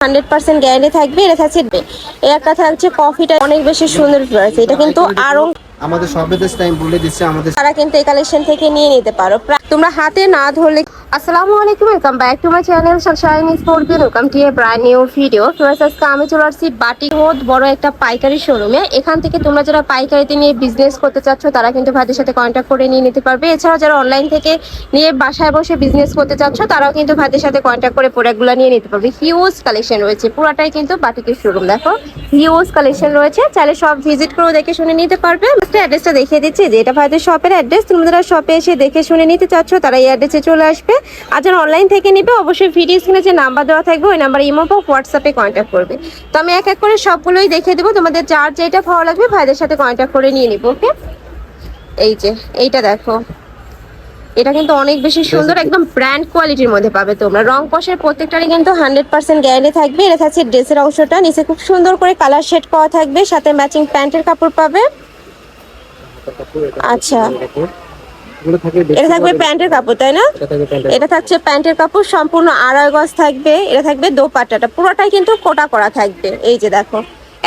Hundred percent guarantee থাকবে এটা থাকছে একটা থাকছে কফিটা অনেক বেশি সুন্দর আছে এটা কিন্তু আরও আমাদের সবেদের টাইম বলে দিচ্ছে আমাদের তারা কিন্তু এই কালেকশন থেকে নিয়ে নিতে পারো তোমরা হাতে না ধরলে আসসালামু আলাইকুম welcome back to my channel sunshine sports welcome to a brand new video friends আজকে আমি চলে আসছি বাটি বহুত বড় একটা পাইকারি শোরুমে এখান থেকে তোমরা যারা পাইকারিতে নিয়ে বিজনেস করতে চাচ্ছ, তারা কিন্তু ভাইদের সাথে কন্ট্যাক্ট করে নিয়ে নিতে পারবে। এছাড়াও যারা অনলাইন থেকে নিয়ে বাসায় বসে বিজনেস করতে চাচ্ছ, তারাও কিন্তু ভাইদের সাথে কন্ট্যাক্ট করে প্রোডাক্টগুলো নিয়ে নিতে পারবে। হিউজ কালেকশন রয়েছে, পুরাটাই কিন্তু বাটিকের শোরুম দেখো। হিউজ কালেকশন রয়েছে, চাইলে সব ভিজিট করেও দেখে শুনে নিতে পারবে। অ্যাড্রেসটা দেখিয়ে দিচ্ছি যে এটা ভাইদের শপের অ্যাড্রেস তোমরা যারা শপে এসে দেখে শুনে নিতে চাচ্ছ, তারা এই অ্যাড্রেসে চলে আসবে। আর যারা অনলাইন থেকে নিবে অবশ্যই ভিডিও স্ক্রিনে যে নাম্বার দেওয়া থাকবে ওই নাম্বার ইমো বা হোয়াটসঅ্যাপে কন্ট্যাক্ট করবে। তো আমি এক এক করে সবগুলোই দেখে দেবো। তোমাদের যার যেটা ভালো লাগবে ভাইদের সাথে কন্ট্যাক্ট করে নিয়ে নিবো ওকে এই যে এইটা দেখো। এটা কিন্তু অনেক বেশি সুন্দর একদম ব্র্যান্ড কোয়ালিটির মধ্যে পাবে তোমরা। রং কষের প্রত্যেকটারই কিন্তু হান্ড্রেড পার্সেন্ট গ্যারান্টি থাকবে। এটা থাকছে ড্রেসের অংশটা। নিচে খুব সুন্দর করে কালার শেড করা থাকবে। সাথে ম্যাচিং প্যান্টের কাপড় পাবে। আচ্ছা। এটা থাকবে প্যান্টের কাপড় তাই না? এটা থাকছে প্যান্টের কাপড় সম্পূর্ণ আড়াই গজ থাকবে এটা থাকবে দোপাট্টাটা। পুরোটাই কিন্তু কোটা করা থাকবে। এই যে দেখো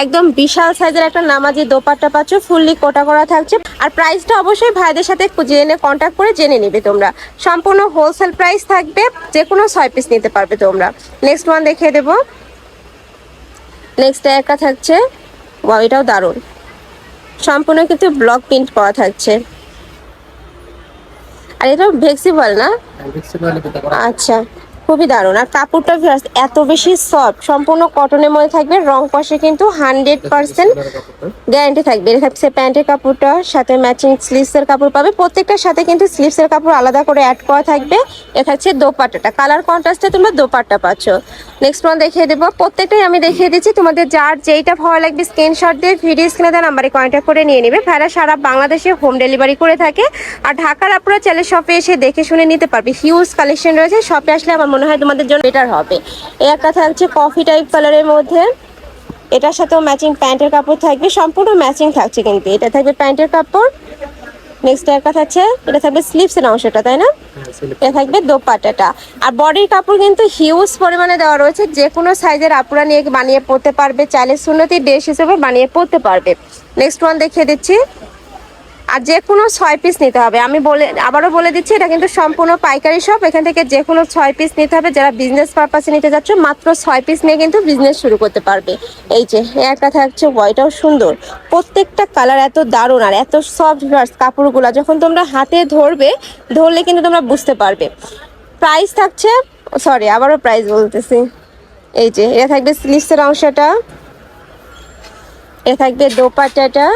একদম বিশাল সাইজের একটা নামাজি দোপাট্টা পাচ্ছ ফুললি কোটা করা থাকছে। আর প্রাইসটা অবশ্যই ভাইদের সাথে জেনে কন্ট্যাক্ট করে জেনে নিবে তোমরা। সম্পূর্ণ হোলসেল প্রাইস থাকবে যে কোনো ছয় পিস নিতে পারবে তোমরা। নেক্সট ওয়ান দেখিয়ে দেবো। নেক্সট একটা থাকছে। ওয়াও এটাও দারুণ। সম্পূর্ণ কিন্তু ব্লক প্রিন্ট করা থাকছে। আর এটা ভেক্সিবল না? আচ্ছা। খুবই দারুণ। আর কাপড়টা viewers এত বেশি সফট সম্পূর্ণ কটনের মধ্যে থাকবে, রং কষে কিন্তু হান্ড্রেড পার্সেন্ট গ্যারান্টি থাকবে। এটা থাকছে প্যান্টের কাপড়টা, সাথে ম্যাচিং স্লিভসের কাপড় পাবে। প্রত্যেকটার সাথে কিন্তু স্লিভসের কাপড় আলাদা করে অ্যাড করা থাকবে। এ থাকছে দোপাট্টাটা কালার কন্ট্রাস্টে তোমরা দোপাট্টা পাচ্ছ। নেক্সট ওয়ান দেখিয়ে দেবো। প্রত্যেকটাই আমি দেখিয়ে দিচ্ছি। তোমাদের যার যেইটা ভালো লাগবে স্ক্রিনশট দিয়ে ভিডিও স্ক্রিনে দেওয়া নাম্বারে কন্ট্যাক্ট করে নিয়ে নেবে। ভাইরা সারা বাংলাদেশে হোম ডেলিভারি করে থাকে। আর ঢাকার আপনারা চাইলে শপে এসে দেখে শুনে নিতে পারবে। হিউজ কালেকশন রয়েছে। শপে আসলে আমার মনে হয় তোমাদের জন্য বেটার হবে। এই একটা থাকছে কফি টাইপ কালারের মধ্যে। এটার সাথেও ম্যাচিং প্যান্টের কাপড় থাকবে সম্পূর্ণ ম্যাচিং থাকছে কিন্তু। এটা থাকবে প্যান্টের কাপড়। নেক্সট একটা থাকছে এটা থাকবে স্লিভসের অংশটা তাই না? এটা থাকবে দোপাট্টাটা। আর বডির কাপড় কিন্তু হিউজ পরিমাণে দেওয়া রয়েছে যে কোনো সাইজের আপুরা নিয়ে বানিয়ে পরতে পারবে। চাইলে সুন্নতি ড্রেস হিসেবে বানিয়ে পরতে পারবে। নেক্সট ওয়ান দেখিয়ে দিচ্ছি। আর যে কোনো ছয় পিস নিতে হবে। আমি বলে, আবারও বলে দিচ্ছি, এটা কিন্তু সম্পূর্ণ পাইকারি শপ এখান থেকে যে কোনো ছয় পিস নিতে হবে। যারা বিজনেস পারপাসে নিতে যাচ্ছ, মাত্র ছয় পিস নিয়ে কিন্তু বিজনেস শুরু করতে পারবে। এই যে, একটা থাকছে ওয়াইটাও সুন্দর। প্রত্যেকটা কালার এত দারুণ আর এত সফট কাপড়গুলো যখন তোমরা হাতে ধরবে, ধরলে কিন্তু তোমরা বুঝতে পারবে। প্রাইস থাকছে সরি আবারও প্রাইস বলতেছি। এই যে, এটা থাকবে স্লিভসের অংশটা। এটা থাকবে দোপাট্টাটা।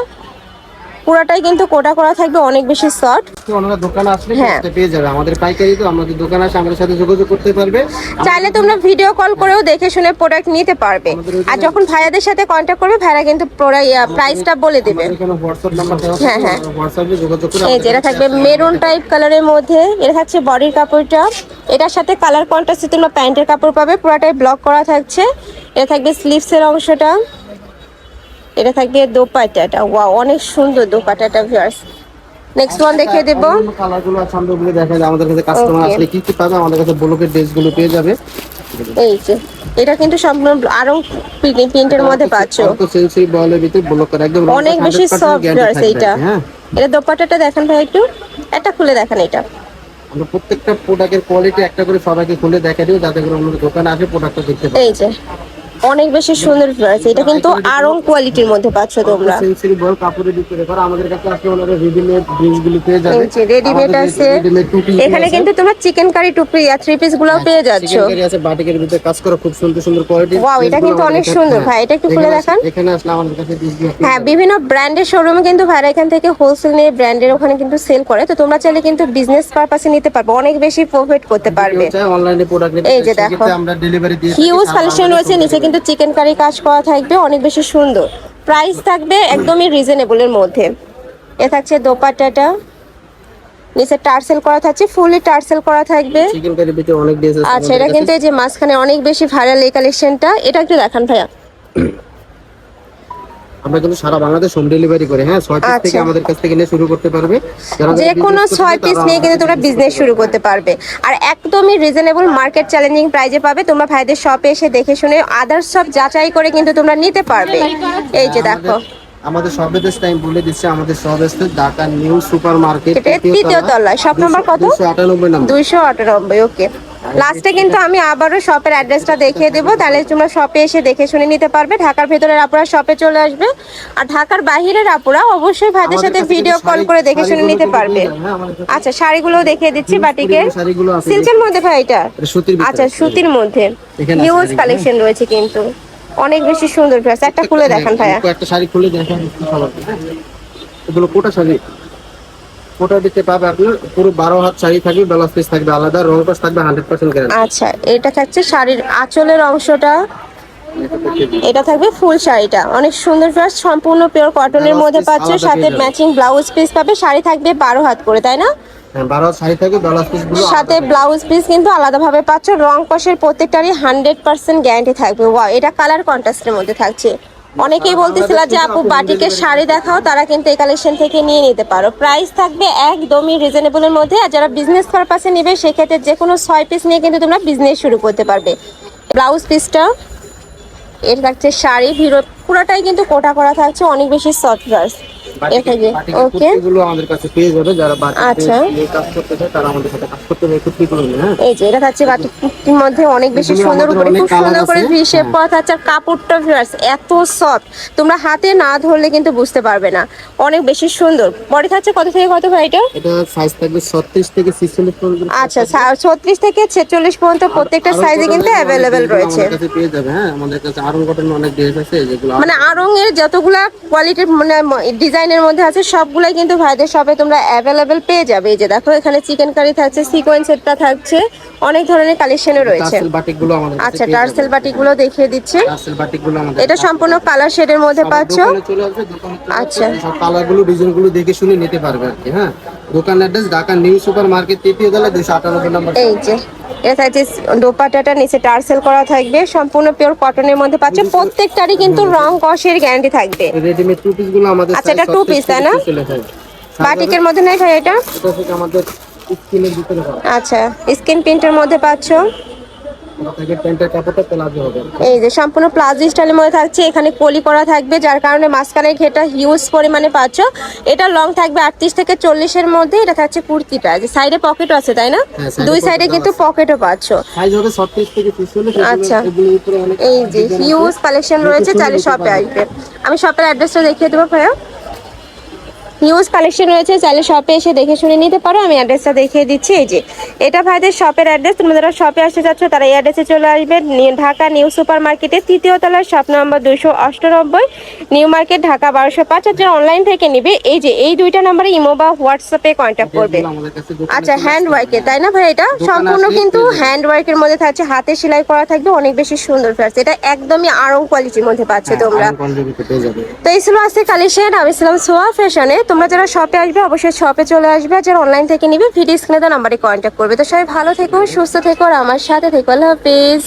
পুরোটাই কিন্তু কোটা করা থাকবে অনেক বেশি সফট ওনারা দোকানে আসলে হ্যাঁ। পেয়ে যাবে। আমাদের পাইকারি তো আমাদের দোকানে আসে আমাদের সাথে যোগাযোগ করতে পারবে। চাইলে তোমরা ভিডিও কল করেও দেখে শুনে প্রোডাক্ট নিতে পারবে। আর যখন ভাইয়াদের সাথে কন্ট্যাক্ট করবে ভাইরা কিন্তু প্রাইসটা বলে দেবে। হ্যাঁ, হ্যাঁ। এই যে এটা থাকবে মেরুন টাইপ কালারের মধ্যে এটা থাকছে বডির কাপড়টা। এটার সাথে কালার কন্ট্রাস্টে তোমরা প্যান্টের কাপড় পাবে পুরোটাই ব্লক করা থাকছে। এটা থাকবে স্লিভসের অংশটা। এটা থাকবে দোপাট্টাটা ওয়াও অনেক সুন্দর দোপাট্টাটা ভিউয়ার্স নেক্সট ওয়ান দেখিয়ে দেবো। কালারগুলো আছে আমরা ওগুলো দেখা যায় আমাদের কাছে কাস্টমার আসলে কি কি পাবে আমাদের কাছে ব্লকের ড্রেসগুলো পেয়ে যাবে। এই যে এটা কিন্তু সম্পূর্ণ আরও প্রিন্টের মধ্যে পাচ্ছ। অল্প সেন্সি বলের ভিতরে ব্লক করে একদম অনেক বেশি 100% সফট থাকবে, এইটা। হ্যাঁ। এটা দোপাট্টাটা দেখেন ভাই একটু। এটা খুলে দেখেন এটা। আমরা প্রত্যেকটা প্রোডাক্টের কোয়ালিটি একটা করে সবাইকে খুলে দেখা দিও যাতে করে আমাদের দোকানে আসে প্রোডাক্টটা দেখতে পাবে এই যে অনেক বেশি সুন্দর আছে। এটা কিন্তু আরং কোয়ালিটির মধ্যে পাচ্ছ তোমরা। সেন্সি বল কাপড়ের ভিতরে করা। আমাদের কাছে আসলে ওনারা রেডিমেড ড্রেসগুলো পেয়ে যাবে। এই রেডিমেড আছে। এখানে কিন্তু তোমরা চিকেন কারি টুপি আর থ্রি পিসগুলো পেয়ে যাচ্ছ। চিকেন কারি আছে বাটিকের ভিতরে কাজ করা খুব সুন্দর সুন্দর কোয়ালিটি Wow, এটা কিন্তু অনেক সুন্দর। ভাই, এটা একটু খুলে দেখান। এখানে আসলে আমাদের কাছে ডিসপ্লে হ্যাঁ বিভিন্ন ব্র্যান্ডের শোরুমে কিন্তু ভাইরা এখান থেকে হোলসেল নিয়ে ব্র্যান্ডের ওখানে কিন্তু সেল করে। তো তোমরা চাইলে কিন্তু বিজনেস পারপাসে নিতে পারবে। অনেক বেশি প্রফিট করতে পারবে। অনলাইনে প্রোডাক্ট এই যে দেখো। আমরা ডেলিভারি দিয়ে। হিউজ কালেকশন রয়েছে নিচে কিন্তু চিকেন কারি কাজ করা থাকবে অনেক বেশি সুন্দর। প্রাইস থাকবে একদমই রিজনেবলের মধ্যে। এ থাকছে দোপাটাটা নিচে টার্সেল করা থাকছে ফুলি টার্সেল করা থাকবে। চিকেন কারি ভিতরে অনেক ডিজাইন আছে আচ্ছা এটা কিন্তু এই যে মাঝখানে অনেক বেশি ভাইরাল এই কালেকশনটা এটা একটু দেখান ভাইয়া। আমরা কিন্তু সারা বাংলাদেশ হোম ডেলিভারি করে হ্যাঁ? ছয় পিস থেকে আচ্ছা। আমাদের কাছ থেকে নিয়ে শুরু করতে পারবে। যে কোনো ছয় পিস নিয়ে কিন্তু তোমরা বিজনেস শুরু করতে পারবে। আর একদমই রিজনেবল মার্কেট চ্যালেঞ্জিং প্রাইজে পাবে। তোমরা ভাইদের শপে এসে দেখে শুনে আদার্স সব যাচাই করে কিন্তু তোমরা নিতে পারবে। এই যে দেখো। আমাদের- সব এড্রেস টাইম বলে দিচ্ছে আমাদের সব এসছে ঢাকা নিউ সুপার মার্কেট তৃতীয় তলায়। শপ নাম্বার কত? দুইশো আটানব্বই ওকে লাস্টে কিন্তু আমি আবারও শপের অ্যাড্রেসটা দেখিয়ে দেবো। তাহলে তোমরা শপে এসে দেখে শুনে নিতে পারবে। ঢাকার ভেতরের আপুরা শপে চলে আসবে। আর ঢাকার বাহিরের আপুরা অবশ্যই ভাইদের সাথে ভিডিও কল করে দেখে শুনে নিতে পারবে। হ্যাঁ, আচ্ছা শাড়িগুলো দেখিয়ে দিচ্ছি আছে সিল্কের মধ্যে ভাই এটা? আচ্ছা সুতির মধ্যে। হিউজ কালেকশন রয়েছে কিন্তু। অনেক বেশি সুন্দর একটা খুলে দেখান ভাইয়া। একটা শাড়ি খুলে দেখান হ্যাঁ। এগুলো কোটা শাড়ি? কোটা দিতে পাবে আপনার পুরো বারো হাত শাড়ি থাকবে ব্লাউজ পিস থাকবে আলাদা রং পাস থাকবে হান্ড্রেড পার্সেন্ট গ্যারান্টি আচ্ছা এটা থাকছে শাড়ির আঁচলের অংশটা। এটা থাকবে ফুল শাড়িটা। অনেক সুন্দর ড্রেস সম্পূর্ণ পিওর কটনের মধ্যে পাচ্ছ সাথে ম্যাচিং ব্লাউজ পিস পাবে শাড়ি থাকবে বারো হাত করে তাই না? হ্যাঁ সাথে ব্লাউজ পিস কিন্তু আলাদাভাবে পাচ্ছ রং কষের প্রত্যেকটারই হান্ড্রেড পার্সেন্ট গ্যারান্টি থাকবে। ওয়াও এটা কালার কন্ট্রাস্টের মধ্যে থাকছে। অনেকেই বলতেছিল যে আপু বাটিকের শাড়ি দেখাও তারা কিন্তু এই কালেকশন থেকে নিয়ে নিতে পারো। প্রাইস থাকবে একদমই রিজনেবলের মধ্যে আর যারা বিজনেস পারপাসে নেবে সেক্ষেত্রে যে কোনো ছয় পিস নিয়ে কিন্তু তোমরা বিজনেস শুরু করতে পারবে। ব্লাউজ পিসটা এর থাকছে শাড়ি ভিড় পুরোটাই কিন্তু কোটা করা থাকছে অনেক বেশি সফট ড্রেস এর ওকে। গুলো আমাদের কাছে পেয়ে যাবে। যারা বাটিকে আচ্ছা। কাজ করতে চায় তারা আমাদের সাথে কাজ করতে হবে কুর্তি গুলো হ্যাঁ? এই যে এটা থাকছে বাটিকের মধ্যে অনেক বেশি সুন্দর করে খুব সুন্দর করে আছে। ভি শেপ হ্যাঁ। করা থাকছে। আর কাপড়টা ভিউয়ার্স এত সফট তোমরা হাতে না ধরলে কিন্তু বুঝতে পারবে না। অনেক বেশি সুন্দর। বডি থাকছে কত থেকে কত ভাই এটা? এটা সাইজ থাকবে ছত্রিশ থেকে ছিচল্লিশ পর্যন্ত আচ্ছা ছত্রিশ থেকে ছেচল্লিশ পর্যন্ত প্রত্যেকটা সাইজে কিন্তু অ্যাভেলেবেল রয়েছে। আমাদের পেয়ে যাবে হ্যাঁ? আমাদের কাছে আরং কটন অনেক ড্রেস আছে যেগুলো মানে আরং এর যতগুলা কোয়ালিটির মানে ডিজাইনের মধ্যে আছে সবগুলাই কিন্তু ভাইদের সবে তোমরা অ্যাভেলেবেল পেয়ে যাবে। এই যে দেখো এখানে চিকেন কারি থাকছে সিকোয়েন্সেরটা থাকছে অনেক ধরনের কালেকশনও রয়েছে। আচ্ছা টার্সেল বাটিকগুলো দেখিয়ে দিচ্ছে। এটা সম্পূর্ণ কালার শেডের মধ্যে পাচ্ছ। আচ্ছা। কালারগুলো ডিজাইনগুলো দেখে শুনে নিতে পারবে আর কি হ্যাঁ? দোকান address Dhaka new super market তৃতীয় তলা দুশো আটানব্বই নম্বর এই যে এটা থাকছে দোপাটাটা নিচে টার্সেল করা থাকবে সম্পূর্ণ পিওর কটনের মধ্যে পাচ্ছে প্রত্যেকটারই কিন্তু রং কষের গ্যারান্টি থাকবে। রেডিমেড টু পিসগুলো আমাদের আচ্ছা, এটা টু পিস তাই না? বাটিকের মধ্যে নাই ভাই এটা? আমাদের স্কিনের ভিতরে আচ্ছা স্কিন প্রিন্টের মধ্যে পাচ্ছ? এই যে সম্পূর্ণ প্লাজো স্টাইলের মধ্যে থাকছে এখানে কলি করা থাকবে যার কারণে মাঝখানে ঘেটা হিউজ পরিমাণে পাচ্ছ। এটা লং থাকবে আটত্রিশ থেকে চল্লিশের মধ্যে এটা থাকছে কুর্তিটা। যে সাইডে পকেটও আছে তাই না? হ্যাঁ, দুই সাইডে কিন্তু পকেটও পাচ্ছ। সাইজ হবে 36 থেকে 46 আচ্ছা। এই যে হিউজ কালেকশন রয়েছে চাইলে শপে আসবে। আমি শপের অ্যাড্রেসটা দেখিয়ে দেবো ভাইয়া। হিউজ কালেকশন রয়েছে চাইলে শপে এসে দেখে শুনে নিতে পারো। আমি অ্যাড্রেসটা দেখিয়ে দিচ্ছি এই যে। এটা ভাইদের শপের অ্যাড্রেস তোমরা যারা শপে আসতে চাচ্ছ তারা এই অ্যাড্রেসে চলে আসবে। ঢাকা নিউ সুপার মার্কেটের তৃতীয় তলার শপ নম্বর দুশো অষ্টানব্বই নিউ মার্কেট ঢাকা বারোশো পাঁচ। আর যারা অনলাইন থেকে নিবে এই যে এই দুইটা নাম্বারে ইমো বা হোয়াটসঅ্যাপে কন্ট্যাক্ট করবে। আচ্ছা হ্যান্ড আসবে। ওয়ার্কের তাই না ভাই এটা? সম্পূর্ণ কিন্তু হ্যান্ড ওয়ার্কের মধ্যে থাকছে। হাতে সেলাই করা থাকবে অনেক বেশি সুন্দর ফ্যাস এটা একদমই আরং কোয়ালিটির মধ্যে পাচ্ছ হ্যাঁ, তোমরা। তো এই ছিল আজকে কালেকশন আমি ছিলাম সোয়া ফ্যাশনে তোমরা যারা শপে আসবে, অবশ্যই শপে চলে আসবে আর যারা অনলাইন থেকে নিবে ভিডিও স্ক্রিনে নাম্বারে কন্ট্যাক্ট করবে। তো সবাই ভালো থেকো, সুস্থ থেকো আর আমার সাথে থেকো। আল্লাহ হাফিজ।